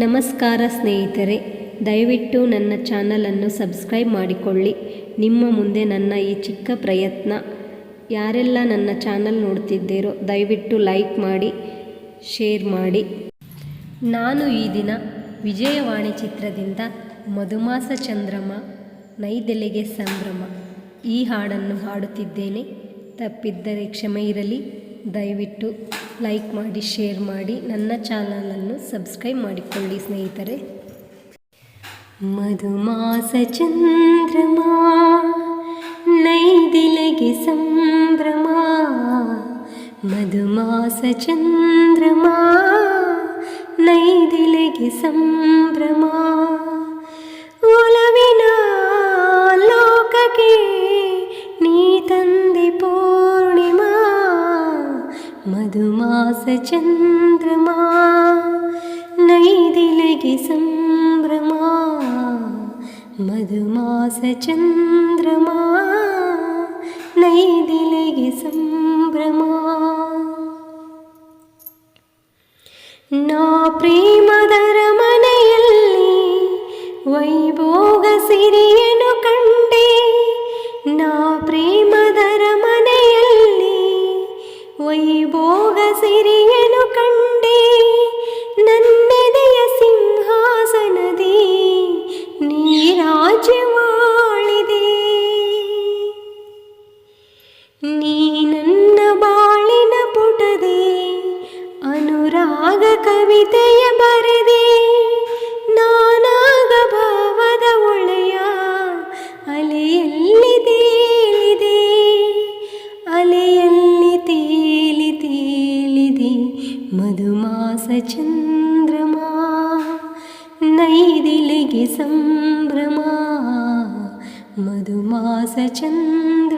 ನಮಸ್ಕಾರ ಸ್ನೇಹಿತರೆ, ದಯವಿಟ್ಟು ನನ್ನ ಚಾನಲನ್ನು ಸಬ್ಸ್ಕ್ರೈಬ್ ಮಾಡಿಕೊಳ್ಳಿ. ನಿಮ್ಮ ಮುಂದೆ ನನ್ನ ಈ ಚಿಕ್ಕ ಪ್ರಯತ್ನ. ಯಾರೆಲ್ಲ ನನ್ನ ಚಾನಲ್ ನೋಡ್ತಿದ್ದೀರೋ, ದಯವಿಟ್ಟು ಲೈಕ್ ಮಾಡಿ, ಶೇರ್ ಮಾಡಿ. ನಾನು ಈ ದಿನ ವಿಜಯವಾಣಿ ಚಿತ್ರದಿಂದ ಮಧುಮಾಸ ಚಂದ್ರಮ, ನೈದೆಲೆಗೆ ಸಂಭ್ರಮ, ಈ ಹಾಡನ್ನು ಹಾಡುತ್ತಿದ್ದೇನೆ. ತಪ್ಪಿದ್ದರೆ ಕ್ಷಮೆ ಇರಲಿ. ದಯವಿಟ್ಟು ಲೈಕ್ ಮಾಡಿ ಶೇರ್ ಮಾಡಿ, ನನ್ನ ಚಾನಲನ್ನು ಸಬ್ಸ್ಕ್ರೈಬ್ ಮಾಡಿಕೊಳ್ಳಿ ಸ್ನೇಹಿತರೆ. ಮಧುಮಾಸ ಚಂದ್ರಮ, ನೈದಿಲೆಗೆ ಸಂಭ್ರಮ, ಮಧುಮಾಸ ಚಂದ್ರಮ, ನೈದಿಲೆಗೆ ಸಂಭ್ರಮ. ಮಧುಮಾಸ ಚಂದ್ರಮ ನೈದಿಲೆಗೆ ಸಂಭ್ರಮ ಮಧುಮಾಸ ಚಂದ್ರಮ ನೈದಿಲೆಗೆ ಸಂಭ್ರಮ ನಾ ಪ್ರೇಮದರ ಮನೆಯಲ್ಲಿ ವೈಭೋಗ ಸಿರಿಯನು ಕವಿತೆಯ ಬರೆದೆ ನಾನಾಗ ಭಾವದ ಒಳೆಯ ಅಲೆಯಲ್ಲಿ ತೇಲಿದೆ ಅಲೆಯಲ್ಲಿ ತೇಲಿ ತೇಲಿದೆ ಮಧುಮಾಸ ಚಂದ್ರಮ ನೈದಿಲೆಗೆ ಸಂಭ್ರಮ ಮಧುಮಾಸ ಚಂದ್ರಮ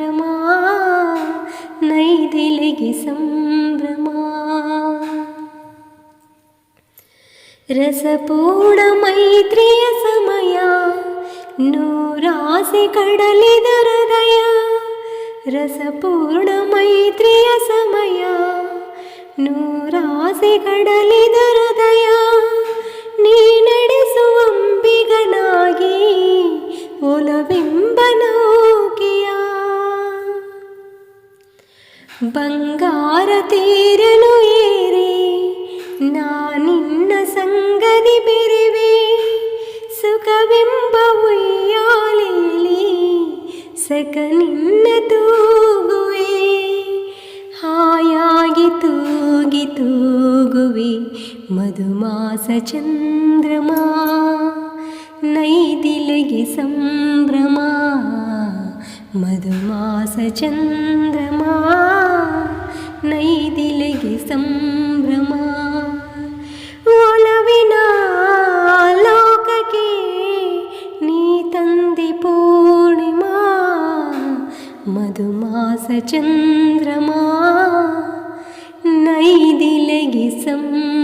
ರಸಪೂರ್ಣ ಮೈತ್ರಿಯ ಸಮಯ, ನೂರಾಸೆ ಕಡಲಿದ ಹೃದಯ, ರಸಪೂರ್ಣ ಮೈತ್ರಿಯ ಸಮಯ, ನೂರಾಸೆ ಕಡಲಿದ ಹೃದಯ, ನೀ ನಡೆಸುವಂಬಿಗನಾಗಿ ಅಂಬಿಗನಾಗಿ ನೌಕೆಯ. ಬಂಗಾರ ತೇರನು ಉಯ್ಯಾಲೆಯಲ್ಲಿ ಸಕ ನಿನ್ನ ತೂಗುವೆ. ಹಾಯಾಗಿ ತೂಗಿ ತೂಗುವೆ ಮಧುಮಾಸ ಚಂದ್ರಮ. ನೈದಿಲಗೆ ಸಂಭ್ರಮ ಮಧುಮಾಸ ಚಂದ್ರಮ. ಮಧುಮಾಸ ಚಂದ್ರಮ ನೈದಿಲೆಗೆ ಸಂಭ್ರಮ